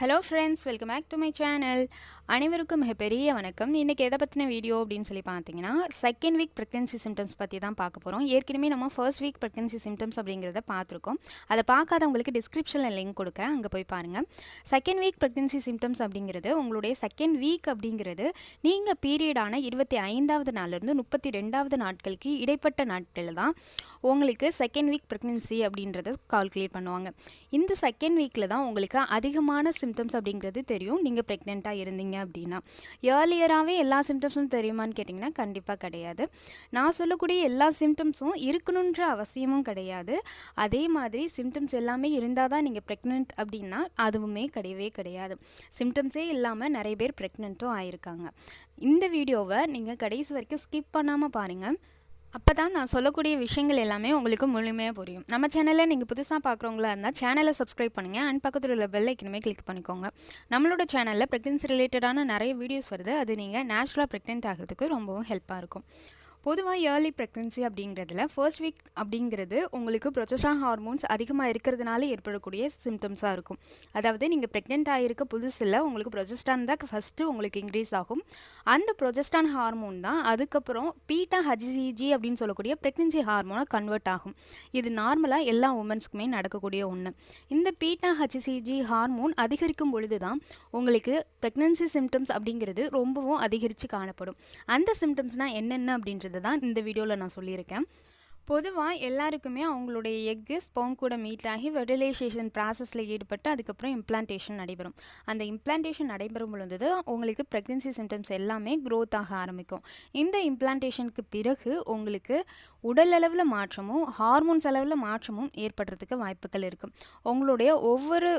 Hello friends welcome back to my channel அனைவருக்கும் மிகப்பெரிய வணக்கம். இன்றைக்கி எதை பற்றின வீடியோ அப்படின்னு சொல்லி பார்த்தீங்கன்னா செகண்ட் வீக் ப்ரெக்னன்சி சிம்டம்ஸ் பற்றி தான் பார்க்க போகிறோம் ஏற்கனவே நம்ம ஃபர்ஸ்ட் வீக் ப்ரெக்னன்சி சிம்டம்ஸ் அப்படிங்கிறத பார்த்துருக்கோம். அதை பார்க்காதவங்களுக்கு டிஸ்கிரிப்ஷனில் லிங்க் கொடுக்குறேன். அங்கே போய் பாருங்கள் செகண்ட் வீக் ப்ரெக்னன்சி சிம்டம்ஸ் அப்படிங்கிறது உங்களுடைய செகண்ட் வீக் அப்படிங்கிறது நீங்கள் பீரியடான இருபத்தி ஐந்தாவது நாள்லேருந்து முப்பத்தி ரெண்டாவது நாட்களுக்கு இடைப்பட்ட நாட்களில் தான் உங்களுக்கு செகண்ட் வீக் ப்ரெக்னன்சி அப்படின்றத கால்குலேட் பண்ணுவாங்க. இந்த செகண்ட் வீக்கில் தான் உங்களுக்கு அதிகமான சிம்டம்ஸ் அப்படிங்கிறது தெரியும். நீங்கள் ப்ரெக்னெண்ட்டாக இருந்தீங்க அப்படின்னா. ஏர்லியராகவே எல்லா சிம்டம்ஸும் தெரியுமான்னு கேட்டிங்கன்னா கண்டிப்பாக கிடையாது. நான் சொல்லக்கூடிய எல்லா சிம்டம்ஸும் இருக்கணுன்ற அவசியமும் கிடையாது. அதே மாதிரி சிம்டம்ஸ் எல்லாமே இருந்தால் தான் நீங்கள் ப்ரெக்னென்ட் அப்படின்னா அதுவுமே கிடையவே கிடையாது. சிம்டம்ஸே இல்லாமல் நிறைய பேர் ப்ரெக்னென்ட்டும் ஆயிருக்காங்க. இந்த வீடியோவை நீங்கள் கடைசி வரைக்கும் ஸ்கிப் பண்ணாமல் பாருங்கள் அப்போ தான் நான் சொல்லக்கூடிய விஷயங்கள் எல்லாமே உங்களுக்கு முழுமையாக புரியும். நம்ம சேனலில் நீங்கள் புதுசாக பார்க்குறவங்களா இருந்தால் சேனலை சப்ஸ்கிரைப் பண்ணுங்கள் அண்ட் பக்கத்தில் உள்ள பெல் ஐக்கனுமே கிளிக் பண்ணிக்கோங்க. நம்மளோட சேனலில் ப்ரெக்னென்சி ரிலேட்டடான நிறைய வீடியோஸ் வருது. அது நீங்கள் நேச்சுரலாக ப்ரெக்னென்ட் ஆகிறதுக்கு ரொம்பவும் ஹெல்ப்பாக இருக்கும். பொதுவாக ஏர்லி ப்ரெக்னன்சி அப்படிங்கிறதுல ஃபர்ஸ்ட் வீக் அப்படிங்கிறது உங்களுக்கு ப்ரொஜெஸ்ட்ரான் ஹார்மோன்ஸ் அதிகமாக இருக்கிறதுனால ஏற்படக்கூடிய சிம்டம்ஸாக இருக்கும். அதாவது நீங்கள் ப்ரெக்னென்ட் ஆகிருக்க புதுசில் உங்களுக்கு ப்ரொஜெஸ்டான் தான் ஃபஸ்ட்டு உங்களுக்கு இன்க்ரீஸ் ஆகும். அந்த ப்ரொஜெஸ்டான் ஹார்மோன் தான் அதுக்கப்புறம் பீட்டா ஹஜிசிஜி அப்படின்னு சொல்லக்கூடிய ப்ரெக்னன்சி ஹார்மோனாக கன்வெர்ட் ஆகும். இது நார்மலாக எல்லா உமன்ஸ்க்குமே நடக்கக்கூடிய ஒன்று இந்த பீட்டா ஹச்சிசிஜி ஹார்மோன் அதிகரிக்கும் பொழுது தான் உங்களுக்கு ப்ரெக்னன்சி சிம்டம்ஸ் அப்படிங்கிறது ரொம்பவும் அதிகரித்து காணப்படும். அந்த சிம்டம்ஸ்னால் என்னென்ன அப்படின்றது தான் இந்த வீடியோவில் நான் சொல்லியிருக்கேன். பொதுவாக எல்லாருக்குமே அவங்களுடைய எக்கு ஸ்போங் கூட மீட் ஆகி ஃபெர்டிலைசேஷன் ப்ராசஸில் ஈடுபட்டு அதுக்கப்புறம் இம்ப்ளான்டேஷன் நடைபெறும். அந்த இம்ப்ளான்டேஷன் நடைபெறும் பொழுது உங்களுக்கு ப்ரெக்னென்சி சிம்டம்ஸ் எல்லாமே க்ரோத் ஆக ஆரம்பிக்கும். இந்த இம்ப்ளான்டேஷனுக்கு பிறகு உங்களுக்கு உடல் அளவில் மாற்றமும் ஹார்மோன்ஸ் அளவில் மாற்றமும் ஏற்படுறதுக்கு வாய்ப்புகள் இருக்கும். உங்களுடைய ஒவ்வொரு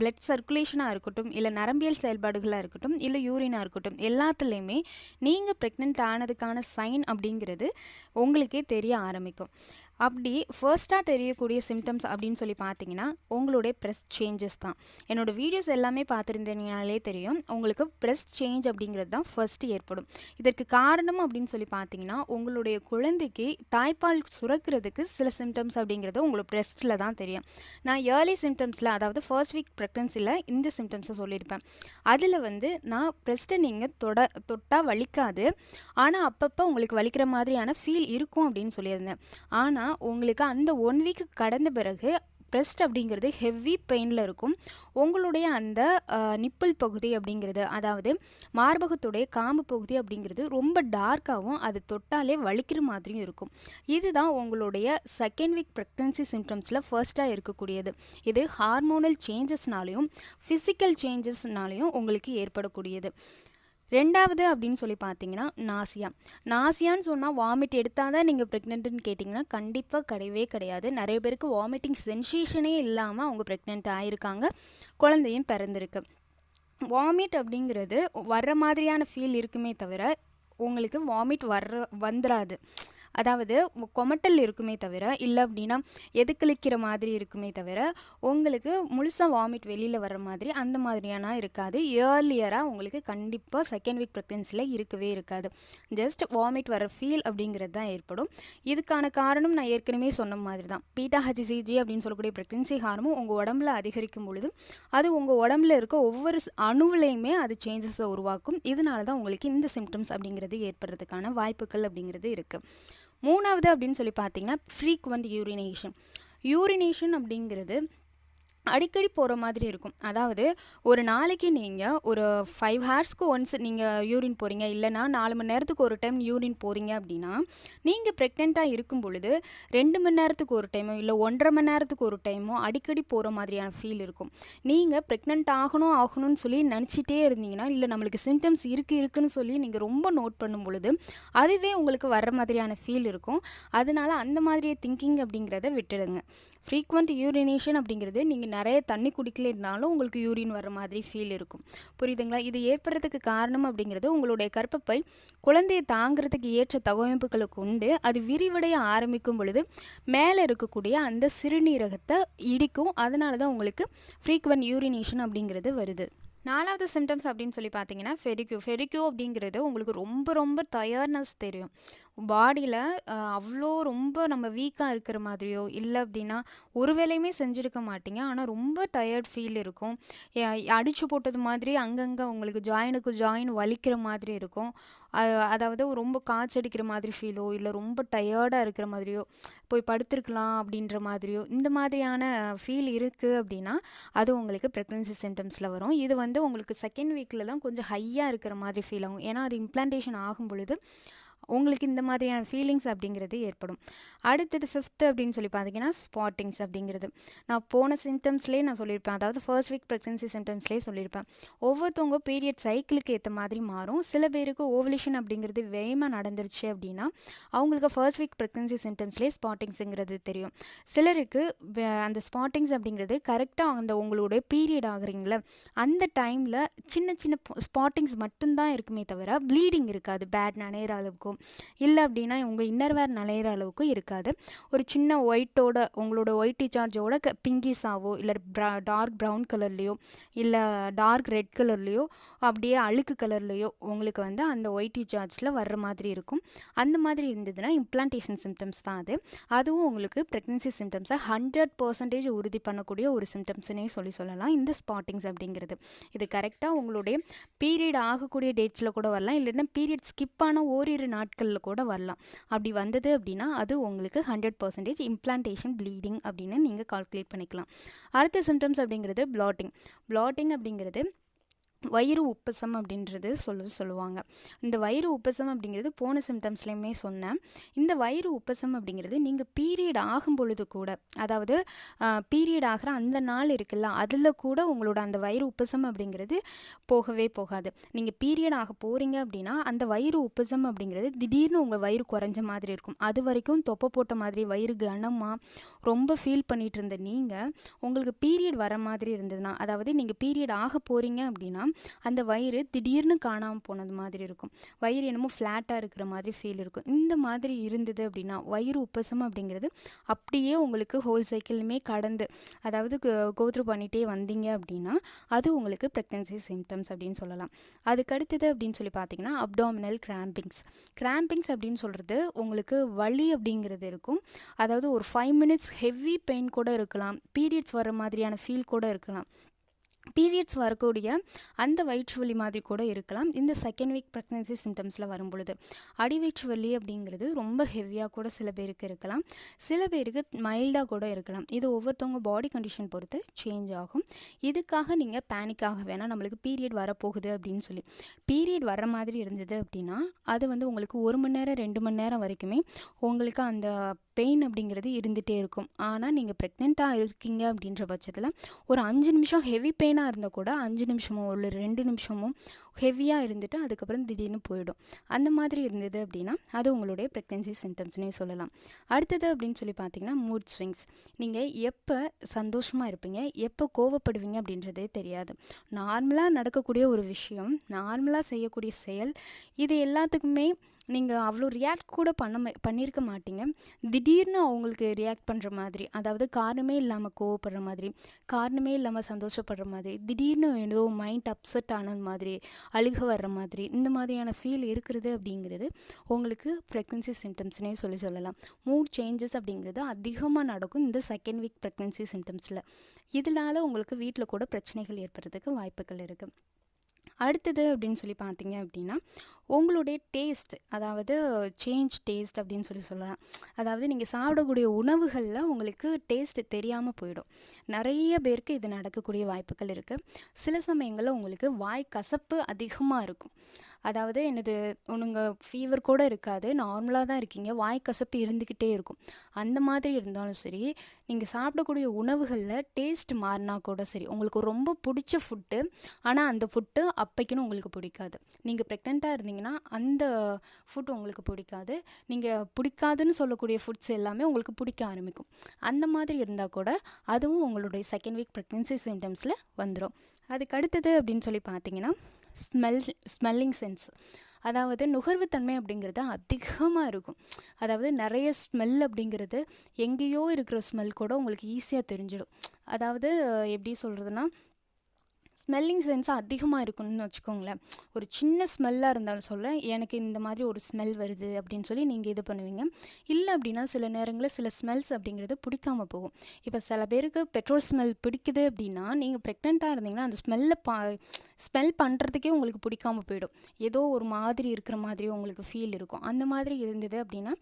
பிளட் சர்க்குலேஷனாக இருக்கட்டும் இல்லை நரம்பியல் செயல்பாடுகளாக இருக்கட்டும் இல்லை யூரினாக இருக்கட்டும் எல்லாத்துலேயுமே நீங்கள் ப்ரெக்னென்ட் ஆனதுக்கான சைன் அப்படிங்கிறது உங்களுக்கே தெரிய ஆரம்பிக்கும். económico. அப்படி ஃபர்ஸ்ட்டாக தெரியக்கூடிய சிம்டம்ஸ் அப்படின்னு சொல்லி பார்த்தீங்கன்னா உங்களுடைய ப்ரெஸ் சேஞ்சஸ் தான். என்னோடய வீடியோஸ் எல்லாமே பார்த்துருந்தீங்கனாலே தெரியும். உங்களுக்கு ப்ரெஸ் சேஞ்ச் அப்படிங்கிறது தான் ஃபர்ஸ்ட்டு ஏற்படும். இதற்கு காரணம் அப்படின்னு சொல்லி பார்த்தீங்கன்னா உங்களுடைய குழந்தைக்கு தாய்ப்பால் சுரக்கிறதுக்கு சில சிம்டம்ஸ் அப்படிங்கிறது உங்களோட ப்ரெஸ்ட்டில் தான் தெரியும். நான் ஏர்லி சிம்டம்ஸில் அதாவது ஃபர்ஸ்ட் வீக் ப்ரெக்னன்சியில் இந்த சிம்டம்ஸை சொல்லியிருப்பேன். அதில் வந்து நான் ப்ரெஸ்ட்டை நீங்கள் தொட தொட்டால் வலிக்காது. ஆனால் அப்பப்போ உங்களுக்கு வலிக்கிற மாதிரியான ஃபீல் இருக்கும் அப்படின்னு சொல்லியிருந்தேன். ஆனால் உங்களுக்கு அந்த ஒன் வீக் கடந்த பிறகு ப்ரெஸ்ட் அப்படிங்கிறது ஹெவி பெயினில் இருக்கும். உங்களுடைய அந்த நிப்பிள் பகுதி அப்படிங்கிறது அதாவது மார்பகத்துடைய காம்பு பகுதி அப்படிங்கிறது ரொம்ப டார்க்காகவும் அது தொட்டாலே வலிக்கிற மாதிரியும் இருக்கும். இதுதான் உங்களுடைய செகண்ட் வீக் ப்ரெக்னன்சி சிம்டம்ஸில் ஃபர்ஸ்ட்டாக இருக்கக்கூடியது. இது ஹார்மோனல் சேஞ்சஸ்னாலையும் ஃபிசிக்கல் சேஞ்சஸ்னாலையும் உங்களுக்கு ஏற்படக்கூடியது. ரெண்டாவது அப்படின்னு சொல்லி பார்த்தீங்கன்னா நாசியா. நாசியான்னு சொன்னால் வாமிட் எடுத்தால் தான் நீங்கள் ப்ரெக்னென்ட்னு கேட்டிங்கன்னா கண்டிப்பாக கிடையவே கிடையாது. நிறைய பேருக்கு வாமிட்டிங் சென்சேஷனே இல்லாமல் அவங்க ப்ரெக்னென்ட் ஆகிருக்காங்க குழந்தையும் பிறந்திருக்கு. வாமிட் அப்படிங்கிறது வர்ற மாதிரியான ஃபீல் இருக்குமே தவிர உங்களுக்கு வாமிட் வர்ற வந்துடாது அதாவது கொமட்டல் இருக்குமே தவிர இல்லை அப்படின்னா எது கிழிக்கிற மாதிரி இருக்குமே தவிர உங்களுக்கு முழுசாக வாமிட் வெளியில் வர மாதிரி அந்த மாதிரியான இருக்காது. ஏர்லியராக உங்களுக்கு கண்டிப்பாக செகண்ட் வீக் ப்ரெக்னன்சியில் இருக்கவே இருக்காது. ஜஸ்ட் வாமிட் வர ஃபீல் அப்படிங்கிறது தான் ஏற்படும். இதுக்கான காரணம் நான் ஏற்கனவே சொன்ன மாதிரி தான் பீட்டா ஹச்சிசிஜி அப்படின்னு சொல்லக்கூடிய ப்ரெக்னன்சி ஹார்மோன் உங்கள் உடம்புல அதிகரிக்கும் பொழுது அது உங்கள் உடம்புல இருக்க ஒவ்வொரு அணுவிலையுமே அது சேஞ்சஸை உருவாக்கும். இதனால தான் உங்களுக்கு இந்த சிம்டம்ஸ் அப்படிங்கிறது ஏற்படுறதுக்கான வாய்ப்புகள் அப்படிங்கிறது இருக்குது மூணாவது அப்படின்னு சொல்லி பார்த்தீங்கன்னா ஃப்ரீக்வெண்ட் யூரினேஷன் யூரினேஷன் அப்படிங்கிறது அடிக்கடி போகிற மாதிரி இருக்கும். அதாவது ஒரு நாளைக்கு நீங்கள் ஒரு ஃபைவ் ஹார்ஸ்க்கு ஒன்ஸ் நீங்கள் யூரின் போகிறீங்க இல்லைனா நாலு மணி நேரத்துக்கு ஒரு டைம் யூரின் போகிறீங்க அப்படின்னா நீங்கள் ப்ரெக்னெண்ட்டாக இருக்கும் பொழுது ரெண்டு மணி நேரத்துக்கு ஒரு டைமோ இல்லை ஒன்றரை மணி நேரத்துக்கு ஒரு டைமோ அடிக்கடி போகிற மாதிரியான ஃபீல் இருக்கும். நீங்கள் ப்ரெக்னென்ட் ஆகணும் ஆகணும்னு சொல்லி நினச்சிட்டே இருந்தீங்கன்னா இல்லை நம்மளுக்கு சிம்டம்ஸ் இருக்குது இருக்குன்னு சொல்லி நீங்கள் ரொம்ப நோட் பண்ணும் பொழுது அதுவே உங்களுக்கு வர்ற மாதிரியான ஃபீல் இருக்கும். அதனால அந்த மாதிரியே திங்கிங் அப்படிங்கிறத விட்டுடுங்க. ஃப்ரீக்வெண்ட் யூரினேஷன் அப்படிங்கிறது நீங்கள் நிறைய தண்ணி குடிக்கலைனாலும் உங்களுக்கு யூரின் வர மாதிரி ஃபீல் இருக்கும். புரியுதுங்களா? இது ஏற்படுறதுக்கு காரணம் அப்படிங்கிறது உங்களுடைய கர்ப்பப்பை குழந்தையை தாங்கிறதுக்கு ஏற்ற தகவமைப்புகளுக்கு கொண்டு அது விரிவடைய ஆரம்பிக்கும் பொழுது மேலே இருக்கக்கூடிய அந்த சிறுநீரகத்தை இடிக்கும். அதனால தான் உங்களுக்கு ஃப்ரீக்வெண்ட் யூரினேஷன் அப்படிங்கிறது வருது. நாலாவது சிம்டம்ஸ் அப்படின்னு சொல்லி பார்த்தீங்கன்னா ஃபெரிக்யூ ஃபெரிக்யூ அப்படிங்கிறது உங்களுக்கு ரொம்ப ரொம்ப டயர்னஸ் தெரியும். பாடியில் அவ்வளோ ரொம்ப நம்ம வீக்காக இருக்கிற மாதிரியோ இல்லை அப்படின்னா ஒரு வேலையுமே செஞ்சுருக்க மாட்டீங்க. ஆனால் ரொம்ப டயர்ட் ஃபீல் இருக்கும். அடித்து போட்டது மாதிரி அங்கங்கே உங்களுக்கு ஜாயினுக்கு ஜாயின் வலிக்கிற மாதிரி இருக்கும். அது அதாவது ரொம்ப காய்ச்சடிக்கிற மாதிரி ஃபீலோ இல்லை ரொம்ப டயர்டாக இருக்கிற மாதிரியோ போய் படுத்துருக்கலாம் அப்படின்ற மாதிரியோ இந்த மாதிரியான ஃபீல் இருக்குது அப்படின்னா அது உங்களுக்கு ப்ரெக்னன்சி சிம்டம்ஸில் வரும். இது வந்து உங்களுக்கு செகண்ட் வீக்கில் தான் கொஞ்சம் ஹையாக இருக்கிற மாதிரி ஃபீல் ஆகும். ஏன்னா அது இம்ப்ளான்டேஷன் ஆகும் பொழுது உங்களுக்கு இந்த மாதிரியான ஃபீலிங்ஸ் அப்படிங்கிறது ஏற்படும். அடுத்தது ஃபிஃப்த்து அப்படின்னு சொல்லி பார்த்தீங்கன்னா ஸ்பாட்டிங்ஸ் அப்படிங்கிறது. நான் போன சிம்டம்ஸ்லேயே நான் சொல்லியிருப்பேன். அதாவது ஃபர்ஸ்ட் வீக் ப்ரெக்னன்சி சிம்டம்ஸ்லேயே சொல்லியிருப்பேன். ஒவ்வொருத்தவங்க பீரியட் சைக்கிளுக்கு ஏற்ற மாதிரி மாறும். சில பேருக்கு ஓவலேஷன் அப்படிங்கிறது வேகமாக நடந்துருச்சு அப்படின்னா அவங்களுக்கு ஃபர்ஸ்ட் வீக் ப்ரெக்னன்சி சிம்டம்ஸ்லேயே ஸ்பாட்டிங்ஸுங்கிறது தெரியும். சிலருக்கு அந்த ஸ்பாட்டிங்ஸ் அப்படிங்கிறது கரெக்டாக அந்த உங்களுடைய பீரியட் ஆகுறீங்களே அந்த டைமில் சின்ன சின்ன ஸ்பாட்டிங்ஸ் மட்டும்தான் இருக்குமே தவிர ப்ளீடிங் இருக்காது. பேட் நனைகிற அளவுக்கும் இல்லை அப்படின்னா உங்கள் இன்னர்வேர் நிலையிற அளவுக்கு இருக்காது. ஒரு சின்ன ஒயிட்டோட உங்களோட ஒயிட் சார்ஜோட க பிங்கிஸாவோ இல்லை ப்ரா டார்க் ப்ரௌன் கலர்லேயோ இல்லை டார்க் ரெட் கலர்லேயோ அப்படியே அழுக்கு கலர்லேயோ உங்களுக்கு வந்து அந்த ஒயிட் சார்ஜில் வர்ற மாதிரி இருக்கும். அந்த மாதிரி இருந்ததுன்னா இம்ப்ளான்டேஷன் சிம்டம்ஸ் தான் அது. அதுவும் உங்களுக்கு ப்ரெக்னென்சி சிம்டம்ஸை ஹண்ட்ரட் பர்சன்டேஜ் உறுதி பண்ணக்கூடிய ஒரு சிம்டம்ஸ்னே சொல்லி சொல்லலாம். இந்த ஸ்பாட்டிங்ஸ் அப்படிங்கிறது. இது கரெக்டாக உங்களுடைய பீரியட் ஆகக்கூடிய டேட்ஸில் கூட வரலாம். இல்லைன்னா பீரியட் ஸ்கிப் ஆன ஓரிரு நாட்களில் கூட வரலாம். அப்படி வந்தது அப்படின்னா அது உங்களுக்கு ஹண்ட்ரட் பர்சன்டேஜ் இம்ப்ளான்டேஷன் ப்ளீடிங் அப்படின்னு நீங்கள் கால்குலேட் பண்ணிக்கலாம். அடுத்த சிம்டம்ஸ் அப்படிங்கிறது பிளாட்டிங் பிளாட்டிங் அப்படிங்கிறது வயிறு உப்பசம் அப்படின்றது சொல்ல சொல்லுவாங்க. இந்த வயிறு உப்பசம் அப்படிங்கிறது போன சிம்டம்ஸ்லேயுமே சொன்னேன். இந்த வயிறு உப்பசம் அப்படிங்கிறது நீங்கள் பீரியட் ஆகும் பொழுது கூட அதாவது பீரியட் ஆகிற அந்த நாள் இருக்குல்ல அதில் கூட உங்களோட அந்த வயிறு உப்பசம் அப்படிங்கிறது போகவே போகாது. நீங்கள் பீரியட் ஆக போகிறீங்க அப்படின்னா அந்த வயிறு உப்பசம் அப்படிங்கிறது திடீர்னு உங்கள் வயிறு குறைஞ்ச மாதிரி இருக்கும். அது வரைக்கும் தொப்பை போட்ட மாதிரி வயிறு கனமாக ரொம்ப ஃபீல் பண்ணிகிட்டு இருந்த நீங்கள் உங்களுக்கு பீரியட் வர மாதிரி இருந்ததுன்னா அதாவது நீங்கள் பீரியட் ஆக போகிறீங்க அப்படின்னா அந்த வயிறு திடீர்னு காணாமல் போனது மாதிரி இருக்கும். வயிறு என்னமோ ஃப்ளாட்டாக இருக்கிற மாதிரி ஃபீல் இருக்கும். இந்த மாதிரி இருந்தது அப்படின்னா வயிறு உப்பசம் அப்படிங்கிறது அப்படியே உங்களுக்கு ஹோல் சைக்கிளுமே கடந்து அதாவது கோத்ரூ பண்ணிகிட்டே வந்தீங்க அப்படின்னா அது உங்களுக்கு ப்ரெக்னன்சி சிம்டம்ஸ் அப்படின்னு சொல்லலாம். அதுக்கு அடுத்தது அப்படின்னு சொல்லி பார்த்தீங்கன்னா அப்டாமினல் கிராம்பிங்ஸ் கிராம்பிங்ஸ் அப்படின்னு சொல்கிறது உங்களுக்கு வலி அப்படிங்கிறது இருக்கும். அதாவது ஒரு ஃபைவ் மினிட்ஸ் ஹெவி பெயின் கூட இருக்கலாம். பீரியட்ஸ் வர மாதிரியான ஃபீல் கூட இருக்கலாம். பீரியட்ஸ் வரக்கூடிய அந்த வயிற்று வலி மாதிரி கூட இருக்கலாம். இந்த செகண்ட் வீக் ப்ரெக்னன்சி சிம்டம்ஸில் வரும் பொழுது அடிவயிற்று வலி அப்படிங்கிறது ரொம்ப ஹெவியாக கூட சில பேருக்கு இருக்கலாம். சில பேருக்கு மைல்டாக கூட இருக்கலாம். இது ஒவ்வொருத்தவங்க பாடி கண்டிஷன் பொறுத்து சேஞ்ச் ஆகும். இதுக்காக நீங்கள் பேனிக் ஆக வேணாம். நம்மளுக்கு பீரியட் வரப்போகுது அப்படின்னு சொல்லி. பீரியட் வர மாதிரி இருந்தது அப்படின்னா அது வந்து உங்களுக்கு ஒரு மணி நேரம் ரெண்டு மணி நேரம் வரைக்குமே உங்களுக்கு அந்த பெயின் அப்படிங்கிறது இருந்துகிட்டே இருக்கும். ஆனால் நீங்கள் ப்ரெக்னெண்ட்டாக இருக்கீங்க அப்படின்ற பட்சத்தில் ஒரு அஞ்சு நிமிஷம் ஹெவி பெயினாக இருந்தால் கூட அஞ்சு நிமிஷமோ ஒரு ரெண்டு நிமிஷமோ ஹெவியாக இருந்துட்டு அதுக்கப்புறம் திடீர்னு போயிடும். அந்த மாதிரி இருந்தது அப்படின்னா அது உங்களுடைய ப்ரெக்னென்சி சிம்டம்ஸ்னே சொல்லலாம். அடுத்தது அப்படின்னு சொல்லி பார்த்தீங்கன்னா மூட் ஸ்விங்ஸ் நீங்கள் எப்போ சந்தோஷமாக இருப்பீங்க எப்போ கோவப்படுவீங்க அப்படின்றதே தெரியாது. நார்மலாக நடக்கக்கூடிய ஒரு விஷயம் நார்மலாக செய்யக்கூடிய செயல் இது எல்லாத்துக்குமே நீங்கள் அவ்வளோ ரியாக்ட் கூட பண்ண பண்ணியிருக்க மாட்டீங்க. திடீர்னு அவங்களுக்கு ரியாக்ட் பண்ணுற மாதிரி அதாவது காரணமே இல்லாமல் கோவப்படுற மாதிரி காரணமே இல்லாமல் சந்தோஷப்படுற மாதிரி திடீர்னு ஏதோ மைண்ட் அப்செட் ஆன மாதிரி அழுக வர்ற மாதிரி இந்த மாதிரியான ஃபீல் இருக்கிறது அப்படிங்கிறது உங்களுக்கு ப்ரெக்னென்சி சிம்டம்ஸ்னே சொல்லி சொல்லலாம். மூட் சேஞ்சஸ் அப்படிங்கிறது அதிகமாக நடக்கும் இந்த செகண்ட் வீக் ப்ரெக்னென்சி சிம்டம்ஸில் இதனால் உங்களுக்கு வீட்டில் கூட பிரச்சனைகள் ஏற்படுறதுக்கு வாய்ப்புகள் இருக்குது அடுத்தது அப்படின்னு சொல்லி பார்த்தீங்க அப்படின்னா உங்களுடைய டேஸ்ட் அதாவது சேஞ்ச் டேஸ்ட் அப்படின்னு சொல்லி சொல்லலாம். அதாவது நீங்கள் சாப்பிடக்கூடிய உணவுகளில் உங்களுக்கு டேஸ்ட் தெரியாமல் போயிடும். நிறைய பேருக்கு இது நடக்கக்கூடிய வாய்ப்புகள் இருக்குது சில சமயங்களில் உங்களுக்கு வாய் கசப்பு அதிகமாக இருக்கும். அதாவது எனது உனங்க ஃபீவர் கூட இருக்காது நார்மலாக தான் இருக்கீங்க வாய் கசப்பு இருந்துக்கிட்டே இருக்கும். அந்த மாதிரி இருந்தாலும் சரி நீங்கள் சாப்பிடக்கூடிய உணவுகளில் டேஸ்ட் மாறினா கூட சரி உங்களுக்கு ரொம்ப பிடிச்ச ஃபுட்டு ஆனால் அந்த ஃபுட்டு அப்பைக்குன்னு உங்களுக்கு பிடிக்காது. நீங்கள் ப்ரெக்னெண்ட்டாக இருந்தீங்கன்னா அந்த ஃபுட் உங்களுக்கு பிடிக்காது. நீங்கள் பிடிக்காதுன்னு சொல்லக்கூடிய ஃபுட்ஸ் எல்லாமே உங்களுக்கு பிடிக்க ஆரம்பிக்கும். அந்த மாதிரி இருந்தால் கூட அதுவும் உங்களுடைய செகண்ட் வீக் ப்ரெக்னென்சி சிம்டம்ஸில் வந்துடும் அதுக்கு அடுத்தது அப்படின்னு சொல்லி பார்த்தீங்கன்னா ஸ்மெல் ஸ்மெல்லிங் சென்ஸ். அதாவது நுகர்வுத்தன்மை அப்படிங்கிறது அதிகமாக இருக்கும். அதாவது நிறைய ஸ்மெல் அப்படிங்கிறது எங்கேயோ இருக்கிற ஸ்மெல் கூட உங்களுக்கு ஈஸியாக தெரிஞ்சிடும். அதாவது எப்படி சொல்கிறதுனா ஸ்மெல்லிங் சென்ஸ் அதிகமாக இருக்கணும்னு வச்சுக்கோங்களேன். ஒரு சின்ன ஸ்மெல்லாக இருந்தாலும் சொல்ல எனக்கு இந்த மாதிரி ஒரு ஸ்மெல் வருது அப்படின்னு சொல்லி நீங்கள் இது பண்ணுவீங்க. இல்லை அப்படின்னா சில நேரங்களில் சில ஸ்மெல்ஸ் அப்படிங்கிறது பிடிக்காம போகும். இப்போ சில பேருக்கு பெட்ரோல் ஸ்மெல் பிடிக்குது அப்படின்னா நீங்கள் ப்ரெக்னெண்ட்டாக இருந்தீங்கன்னா அந்த ஸ்மெல்லை பா ஸ்மெல் பண்ணுறதுக்கே உங்களுக்கு பிடிக்காம போயிடும். ஏதோ ஒரு மாதிரி இருக்கிற மாதிரி உங்களுக்கு ஃபீல் இருக்கும். அந்த மாதிரி இருந்தது அப்படின்னா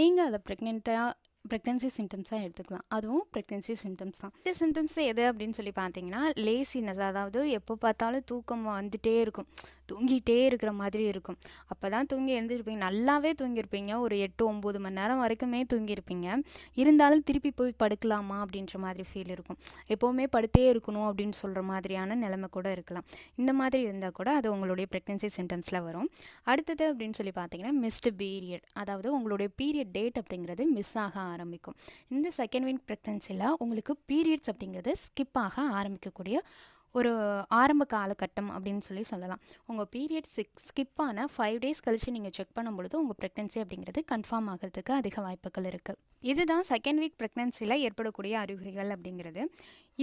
நீங்கள் அதை ப்ரெக்னெண்ட்டாக ப்ரெக்னன்சி சிம்டம்ஸாக எடுத்துக்கலாம். அதுவும் ப்ரெக்னன்சி சிம்டம்ஸ் தான். இந்த சிம்டம்ஸ் எது அப்படின்னு சொல்லி பார்த்தீங்கன்னா லேசினஸ் அதாவது எப்போ பார்த்தாலும் தூக்கம் வந்துட்டே இருக்கும். தூங்கிட்டே இருக்கிற மாதிரி இருக்கும். அப்போ தான் தூங்கி எழுந்திருப்பீங்க. நல்லாவே தூங்கியிருப்பீங்க. ஒரு எட்டு ஒம்பது மணி நேரம் வரைக்குமே தூங்கியிருப்பீங்க. இருந்தாலும் திருப்பி போய் படுக்கலாமா அப்படின்ற மாதிரி ஃபீல் இருக்கும். எப்போவுமே படுத்தே இருக்கணும் அப்படின்னு சொல்கிற மாதிரியான நிலைமை கூட இருக்கலாம். இந்த மாதிரி இருந்தால் கூட அது உங்களுடைய ப்ரெக்னென்சி சிம்டம்ஸில் வரும். அடுத்தது அப்படின்னு சொல்லி பார்த்தீங்கன்னா மிஸ்டு பீரியட் அதாவது உங்களுடைய பீரியட் டேட் அப்படிங்கிறது மிஸ் ஆக ஆரம்பிக்கும். இந்த செகண்ட் வீக் ப்ரெக்னென்சியில் உங்களுக்கு பீரியட்ஸ் அப்படிங்கிறது ஸ்கிப் ஆக ஆரம்பிக்கக்கூடிய ஒரு ஆரம்ப காலகட்டம் அப்படின்னு சொல்லி சொல்லலாம். உங்கள் பீரியட் சிக்ஸ் ஸ்கிப் ஆன ஃபைவ் டேஸ் கழித்து நீங்கள் செக் பண்ணும் பொழுது உங்கள் ப்ரெக்னன்சி அப்படிங்கிறது கன்ஃபார்ம் ஆகிறதுக்கு அதிக வாய்ப்புகள் இருக்குது இதுதான் செகண்ட் வீக் ப்ரெக்னென்சியில் ஏற்படக்கூடிய அறிகுறிகள் அப்படிங்கிறது.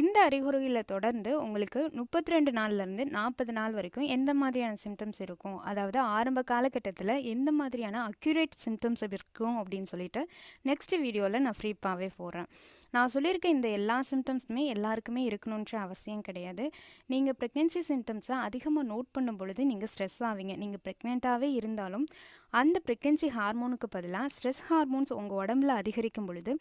இந்த அறிகுறிகளை தொடர்ந்து உங்களுக்கு முப்பத்தி ரெண்டு நாள்லேருந்து நாற்பது நாள் வரைக்கும் எந்த மாதிரியான சிம்டம்ஸ் இருக்கும்? அதாவது ஆரம்ப காலகட்டத்தில் எந்த மாதிரியான அக்யூரேட் சிம்டம்ஸ் இருக்கும் அப்படின்னு சொல்லிட்டு நெக்ஸ்ட் வீடியோவில் நான் ஃப்ரீப்பாகவே போடுறேன் நான் சொல்லியிருக்க இந்த எல்லா சிம்டம்ஸுமே எல்லாருக்குமே இருக்கணுன்ற அவசியம் கிடையாது. நீங்கள் ப்ரெக்னென்சி சிம்டம்ஸை அதிகமாக நோட் பண்ணும் பொழுது நீங்கள் ஸ்ட்ரெஸ் ஆவீங்க நீங்கள் ப்ரெக்னெண்ட்டாகவே இருந்தாலும் அந்த ப்ரெக்னென்சி ஹார்மோனுக்கு பதிலாக ஸ்ட்ரெஸ் ஹார்மோன்ஸ் உங்கள் உடம்புல அதிகரிக்கும் பொழுது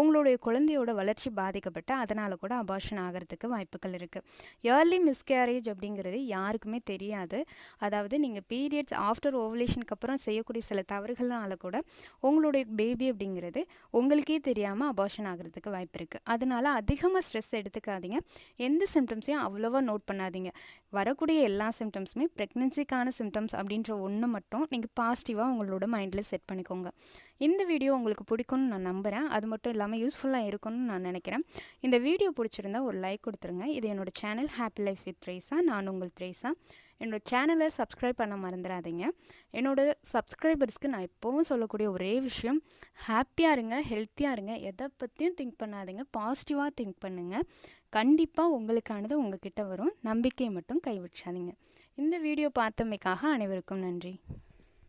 உங்களுடைய குழந்தையோட வளர்ச்சி பாதிக்கப்பட்டு அதனால் கூட அபார்ஷன் ஆகிறதுக்கு வாய்ப்புகள் இருக்குது ஏர்லி மிஸ்கேரேஜ் அப்படிங்கிறது யாருக்குமே தெரியாது. அதாவது நீங்கள் பீரியட்ஸ் ஆஃப்டர் ஓவலேஷனுக்கு அப்புறம் செய்யக்கூடிய சில தவறுகள்னால கூட உங்களுடைய பேபி அப்படிங்கிறது உங்களுக்கே தெரியாமல் அபார்ஷன் ஆகிறதுக்கு வாய்ப்பு இருக்குது அதனால் அதிகமாக ஸ்ட்ரெஸ் எடுத்துக்காதீங்க. எந்த சிம்டம்ஸையும் அவ்வளோவா நோட் பண்ணாதீங்க. வரக்கூடிய எல்லா சிம்டம்ஸுமே ப்ரெக்னென்சிக்கான சிம்டம்ஸ் அப்படின்ற ஒன்று மட்டும் நீங்கள் பாசிட்டிவாக உங்களோட மைண்டில் செட் பண்ணிக்கோங்க. இந்த வீடியோ உங்களுக்கு பிடிக்கும்னு நான் நம்புகிறேன் அது மட்டும் இல்லாமல் யூஸ்ஃபுல்லாக இருக்கும்னு நான் நினைக்கிறேன். இந்த வீடியோ பிடிச்சிருந்தா ஒரு லைக் கொடுத்துருங்க. இது என்னோடய channel happy life with Theresa நான் உங்கள் த்ரேஸா என்னோடய சேனலை சப்ஸ்கிரைப் பண்ண மறந்துடாதீங்க. என்னோடய சப்ஸ்கிரைபர்ஸ்க்கு நான் எப்போவும் சொல்லக்கூடிய ஒரே விஷயம் ஹாப்பியாக இருங்க ஹெல்த்தியாக இருங்க. எதை பற்றியும் திங்க் பண்ணாதீங்க. பாசிட்டிவாக திங்க் பண்ணுங்கள் கண்டிப்பாக உங்களுக்கானது உங்ககிட்ட வரும். நம்பிக்கையை மட்டும் கைவிட்றாதீங்க இந்த வீடியோ பார்த்தமைக்காக அனைவருக்கும் நன்றி.